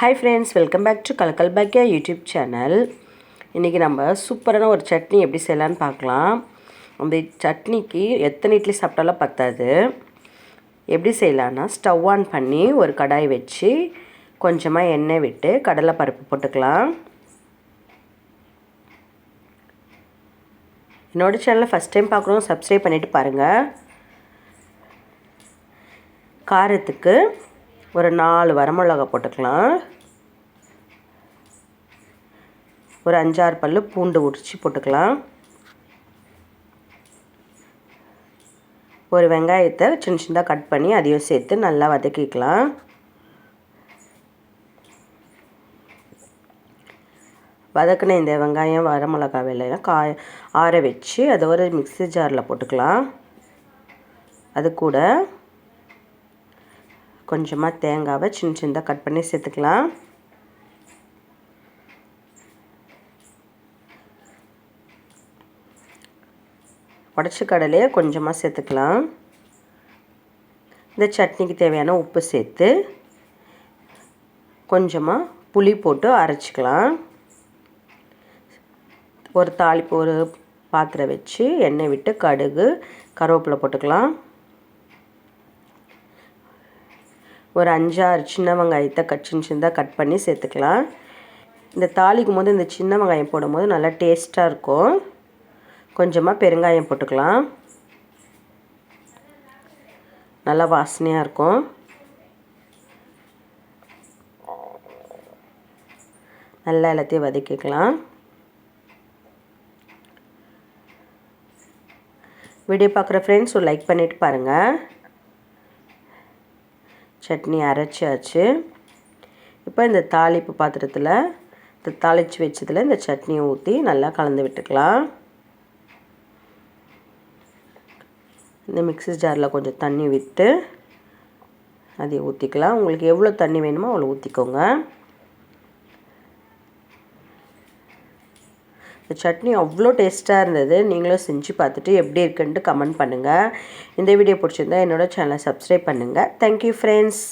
Hi friends welcome back to Kalakkal பேக்கியா YouTube channel இன்றைக்கி நம்ம சூப்பரான ஒரு சட்னி எப்படி செய்யலான்னு பார்க்கலாம். அந்த சட்னிக்கு எத்தனை இட்லி சாப்பிட்டாலும் பத்தாது. எப்படி செய்யலான்னா ஸ்டவ் ஆன் பண்ணி ஒரு கடாய் வச்சு கொஞ்சமாக எண்ணெய் விட்டு கடலை பருப்பு போட்டுக்கலாம். என்னோடய சேனலை ஃபஸ்ட் டைம் பார்க்குறோம் சப்ஸ்கிரைப் பண்ணிவிட்டு பாருங்கள் காரத்துக்கு ஒரு நாலு வரமிளகா போட்டுக்கலாம். ஒரு அஞ்சாறு பல் பூண்டு உரித்து போட்டுக்கலாம். ஒரு வெங்காயத்தை சின்ன சின்னதாக கட் பண்ணி அதையும் சேர்த்து நல்லா வதக்கிக்கலாம். வதக்கின இந்த வெங்காயம் வரமிளகா வெள்ளையெல்லாம் காய ஆற வச்சு அதை ஒரு மிக்சி ஜாரில் போட்டுக்கலாம். அது கூட கொஞ்சமாக தேங்காவை சின்ன சின்னதாக கட் பண்ணி சேர்த்துக்கலாம். உடச்சி கடலையை கொஞ்சமாக சேர்த்துக்கலாம். இந்த சட்னிக்கு தேவையான உப்பு சேர்த்து கொஞ்சமாக புளி போட்டு அரைச்சிக்கலாம். ஒரு தாளிப்பு ஒரு பாத்திரம் வச்சு எண்ணெய் விட்டு கடுகு கருவேப்பிலை போட்டுக்கலாம். ஒரு அஞ்சாறு சின்ன வெங்காயத்தை கட் சின்ன சின்னதாக கட் பண்ணி சேர்த்துக்கலாம். இந்த தாளிக்கும் போது இந்த சின்ன வெங்காயம் போடும்போது நல்லா டேஸ்ட்டாக இருக்கும். கொஞ்சமாக பெருங்காயம் போட்டுக்கலாம். நல்லா வாசனையாக இருக்கும். நல்லா எல்லாத்தையும் வதக்கிக்கலாம். வீடியோ பார்க்குற ஃப்ரெண்ட்ஸ் லைக் பண்ணிவிட்டு பாருங்கள் சட்னி அரைச்சாச்சு. இப்போ இந்த தாளிப்பு பாத்திரத்தில் இந்த தாளித்து வச்சதில் இந்த சட்னியை ஊற்றி நல்லா கலந்து விட்டுக்கலாம். இந்த மிக்சி ஜாரில் கொஞ்சம் தண்ணி விட்டு அதை ஊற்றிக்கலாம் உங்களுக்கு எவ்வளோ தண்ணி வேணுமோ அவ்வளோ ஊற்றிக்கோங்க இந்த சட்னி அவ்வளோ டேஸ்ட்டாக இருந்தது. நீங்களும் செஞ்சு பார்த்துட்டு எப்படி இருக்குன்ட்டு கமெண்ட் பண்ணுங்கள் இந்த வீடியோ பிடிச்சிருந்தா என்னோடய சேனலை சப்ஸ்கிரைப் பண்ணுங்கள் தேங்க்யூ ஃப்ரெண்ட்ஸ்